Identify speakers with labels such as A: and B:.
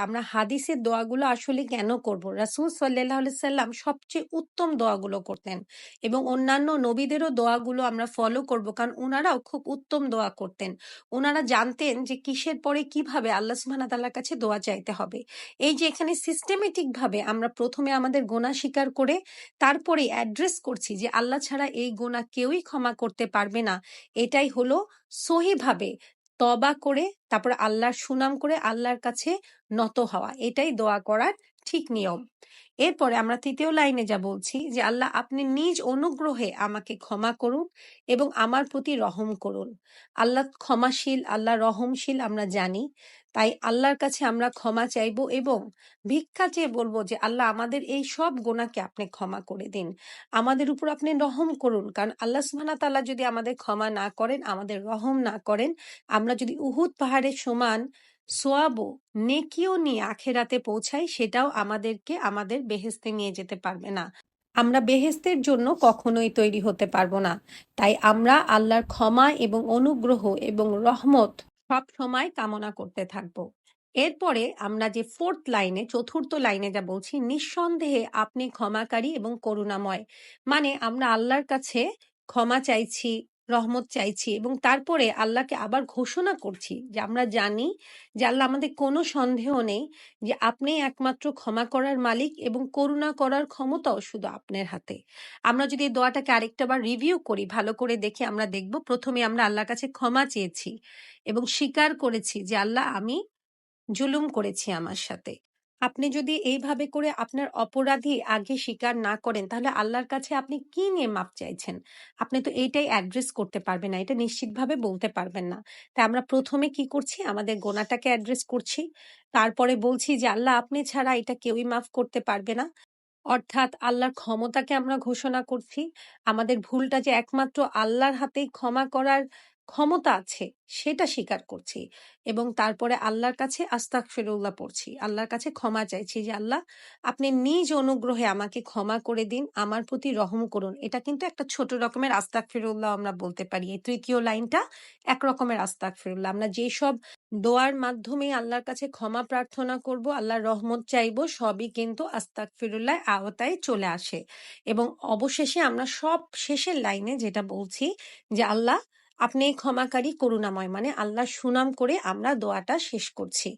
A: আমরা হাদিসের দোয়াগুলো আসলে কেন করব? রাসূল আলাইহি সাল্লাম সবচেয়ে উত্তম দোয়াগুলো করতেন এবং অন্যান্য নবীদেরও দোয়াগুলো আমরা ফলো করব কারণ ওনারাও খুব উত্তম দোয়া করতেন। ওনারা জানতেন যে কিসের পরে কীভাবে আল্লাহ ওয়া কাছে দোয়া চাইতে হবে। এই যে এখানে সিস্টেমেটিক ভাবে আমরা প্রথমে আমাদের গোনা স্বীকার করে তারপরে অ্যাড্রেস করছি যে আল্লাহ ছাড়া এই গোনা কেউই ক্ষমা করতে পারবে না। এটাই হলো সহিভাবে তবা করে, তারপর আল্লাহর সুনাম করে আল্লাহর কাছে নত হওয়া, এটাই দোয়া করার ঠিক নিয়ম। এরপরে আমরা তৃতীয় লাইনে যা বলছি যে, আল্লাহ আপনি নিজ অনুগ্রহে আমাকে ক্ষমা করুন এবং আমার প্রতি রহম করুন। আল্লাহ ক্ষমাশীল, আল্লাহ রহমশীল আমরা জানি। তাই আল্লাহর কাছে আমরা ক্ষমা চাইব এবং ভিক্ষা চেয়ে বলব যে, আল্লাহ, আমাদের এই সব গোনাকে আপনি ক্ষমা করে দিন। আমাদের উপর আপনি রহম করুন। কারণ আল্লাহ ওয়া তাআলা যদি আমাদের ক্ষমা না করেন, আমাদের রহম না করেন, আমরা যদি উহুদ পাহাড়ের সমান সোয়াবো নেকিও নিয়ে আখেরাতে পৌঁছাই, সেটাও আমাদেরকে, আমাদের বেহেস্তে নিয়ে যেতে পারবে না। আমরা বেহেস্তের জন্য কখনোই তৈরি হতে পারব না। তাই আমরা আল্লাহর ক্ষমা এবং অনুগ্রহ এবং রহমত সব সময় কামনা করতে থাকব। এরপরে আমরা যে ফোর্থ লাইনে চতুর্থ লাইনে যা বলছি, নিঃসন্দেহে আপনি ক্ষমাকারী এবং করুণাময়। মানে আমরা আল্লাহর কাছে ক্ষমা চাইছি রহমত চাইছি এবং তারপরে আল্লাহকে আবার ঘোষণা করছি যে আমরা জানি যে আল্লাহ আমাদের কোনো সন্দেহ নেই যে আপনি একমাত্র ক্ষমা করার মালিক এবং করুণা করার ক্ষমতাও শুধু আপনার হাতে। আমরা যদি এই দোয়াটাকে আরেকটা বার রিভিউ করি, ভালো করে দেখে আমরা দেখব, প্রথমে আমরা আল্লাহর কাছে ক্ষমা চেয়েছি এবং স্বীকার করেছি যে আল্লাহ আমি জুলুম করেছি আমার সাথে। আপনি যদি এইভাবে করে আপনার অপরাধী আগে স্বীকার না করেন, তাহলে আল্লাহর কাছে আপনি কি নিয়ে মাপ চাইছেন? আপনি তো এইটাই অ্যাড্রেস করতে পারবেন না, এটা নিশ্চিতভাবে বলতে পারবেন না। তাই আমরা প্রথমে কি করছি? আমাদের গোনাটাকে অ্যাড্রেস করছি। তারপরে বলছি যে, আল্লাহ, আপনি ছাড়া এটা কেউই মাফ করতে পারবে না। অর্থাৎ আল্লাহর ক্ষমতাকে আমরা ঘোষণা করছি। আমাদের ভুলটা যে একমাত্র আল্লাহর হাতেই ক্ষমা করার ক্ষমতা আছে, সেটা স্বীকার করছি এবং তারপরে আল্লাহর কাছে আস্তাক ফেরুল্লাহ পড়ছি। আল্লাহর কাছে ক্ষমা চাইছি যে, আল্লাহ, আপনি নিজ অনুগ্রহে আমাকে ক্ষমা করে দিন, আমার প্রতি রহম করুন। এটা কিন্তু একটা ছোট রকমের আস্তাক ফিরুল্লাহ আমরা বলতে পারি। এই তৃতীয় লাইনটা এক রকমের আস্তাক ফিরুল্লাহ আমরা যেসব দোয়ার মাধ্যমে আল্লাহর কাছে ক্ষমা প্রার্থনা করব, আল্লাহর রহমত চাইব, সবই কিন্তু আস্তাক ফিরুল্লাহ আওতায় চলে আসে। এবং অবশেষে আমরা সব শেষের লাইনে যেটা বলছি যে, আল্লাহ আপনি ক্ষমাকারী করুণাময় মানে আল্লাহ সুনাম করে আমরা দোয়াটা শেষ করছি।